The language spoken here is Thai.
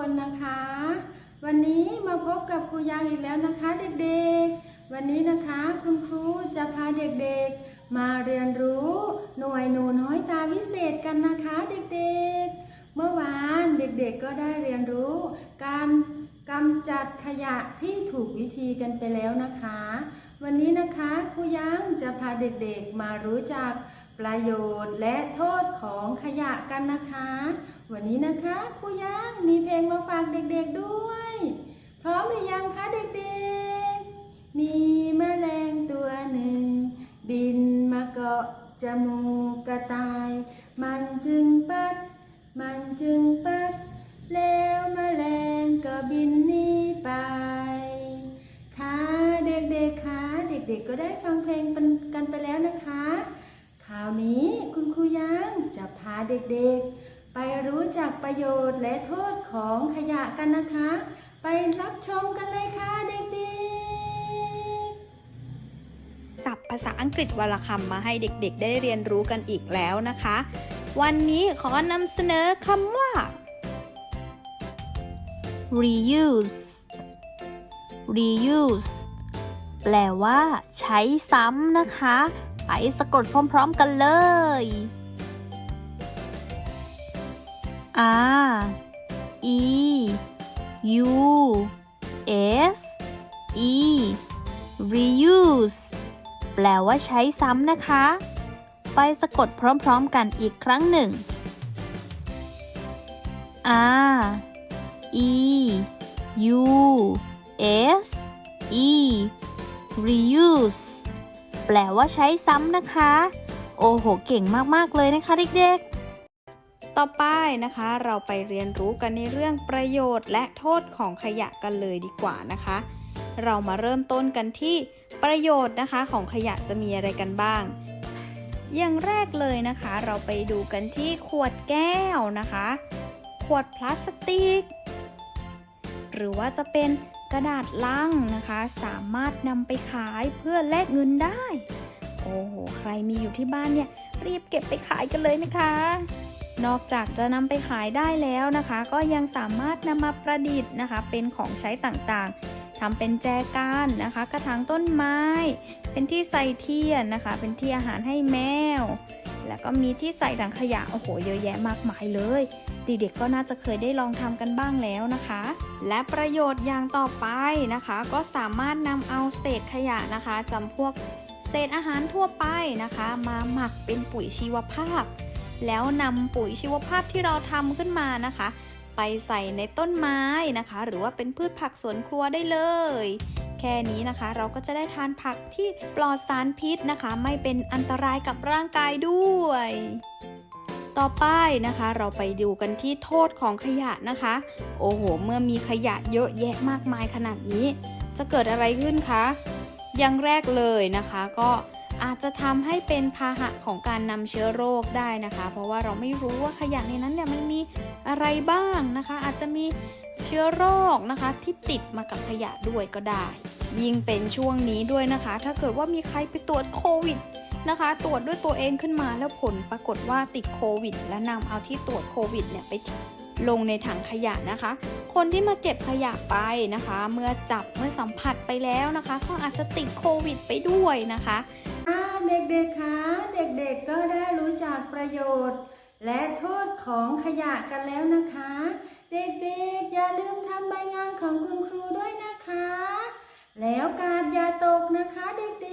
คนนะคะ วันนี้มาพบกับครูยางอีกแล้วนะคะเด็กๆ วันนี้นะคะคุณครูจะพาเด็กๆ มาเรียนรู้หน่วยหนูน้อยตาวิเศษกันนะคะเด็กๆ เมื่อวานเด็กๆก็ได้เรียนรู้ การกำจัดขยะที่ถูกวิธีกันไปแล้วนะคะ วันนี้นะคะครูยังจะพาเด็กๆมารู้จัก ประโยชน์และโทษของขยะกันนะคะ วันนี้นะคะครูยังมีเพลงมาฝากเด็กๆด้วย พร้อมหรือยังคะเด็กๆ มีแมลงตัวหนึ่ง บินมาเกาะจมูกกระต่าย มันจึงปัด มันจึงปัด แล้วแมลงก็บินหนีไปค่ะเด็กๆค่ะเด็กๆก็ได้ฟังเพลงกันไปแล้วนะคะ คราวนี้คุณครูยังจะพา เด็กๆ ไปรู้จักประโยชน์และโทษของขยะกันนะคะ ไปรับชมกันเลยค่ะเด็กๆ ศัพท์ภาษาอังกฤษวลคำมาให้เด็กๆ ได้เรียนรู้กันอีกแล้วนะคะ วันนี้ขอนำเสนอคำว่า reuse reuse แปลว่า ใช้ซ้ำนะคะ ไปสะกดพร้อม ๆ กันเลย R E U S E reuse แปลว่าใช้ซ้ำนะคะ ไปสะกดพร้อมๆกันอีกครั้งหนึ่ง R E U S E reuse แปลว่าใช้ซ้ำนะคะ โอ้โห เก่งมาก ๆ เลยนะคะเด็กๆ ต่อไปนะคะเราไปเรียนรู้กันในเรื่องประโยชน์และโทษของขยะกันเลยดีกว่านะคะ เรามาเริ่มต้นกันที่ประโยชน์นะคะของขยะจะมีอะไรกันบ้าง อย่างแรกเลยนะคะ เราไปดูกันที่ขวดแก้วนะคะ ขวดพลาสติก หรือว่าจะเป็นกระดาษลังนะคะ สามารถนำไปขายเพื่อแลกเงินได้ โอ้โห ใครมีอยู่ที่บ้านเนี่ยรีบเก็บไปขายกันเลยนะคะ นอกจากจะนำไปขายได้แล้วนะคะ ก็ยังสามารถนำมาประดิษฐ์นะคะ เป็นของใช้ต่างๆทำเป็นแจกันนะคะ กระถางต้นไม้ เป็นที่ใส่เทียนนะคะ เป็นที่อาหารให้แมว แล้วก็มีที่ใส่ถังขยะโอ้โหเยอะแยะมากมายเลยเด็กๆก็น่าจะเคยได้ลองทำกันบ้างแล้วนะคะ และประโยชน์อย่างต่อไปนะคะ ก็สามารถนำเอาเศษขยะนะคะจำพวกเศษอาหารทั่วไปนะคะ มาหมักเป็นปุ๋ยชีวภาพ แล้วนำปุ๋ยชีวภาพที่เราทำขึ้นมานะคะ ไปใส่ในต้นไม้นะคะ หรือว่าเป็นพืชผักสวนครัวได้เลย แค่นี้นะคะ เราก็จะได้ทานผักที่ปลอดสารพิษนะคะ ไม่เป็นอันตรายกับร่างกายด้วย ต่อไปนะคะ เราไปดูกันที่โทษของขยะนะคะ โอ้โห เมื่อมีขยะเยอะแยะมากมายขนาดนี้ จะเกิดอะไรขึ้นคะอย่างแรกเลยนะคะก็ อาจจะทำให้เป็นพาหะของการนำเชื้อโรคได้นะคะ เพราะว่าเราไม่รู้ว่าขยะในนั้นเนี่ยมันมีอะไรบ้างนะคะ อาจจะมีเชื้อโรคนะคะที่ติดมากับขยะด้วยก็ได้ ยิ่งเป็นช่วงนี้ด้วยนะคะ ถ้าเกิดว่ามีใครไปตรวจโควิดนะคะ ตรวจด้วยตัวเองขึ้นมาแล้วผลปรากฏว่าติดโควิด และนำเอาที่ตรวจโควิดเนี่ยไปลงในถังขยะนะคะ คนที่มาเก็บขยะไปนะคะ เมื่อจับเมื่อสัมผัสไปแล้วนะคะ ก็อาจจะติดโควิดไปด้วยนะคะ เด็กๆคะเด็กๆก็ได้รู้จักประโยชน์ และโทษของขยะกันแล้วนะคะ เด็กๆอย่าลืมทำใบงานของคุณครูด้วยนะคะ แล้วการอย่าตกนะคะเด็กๆ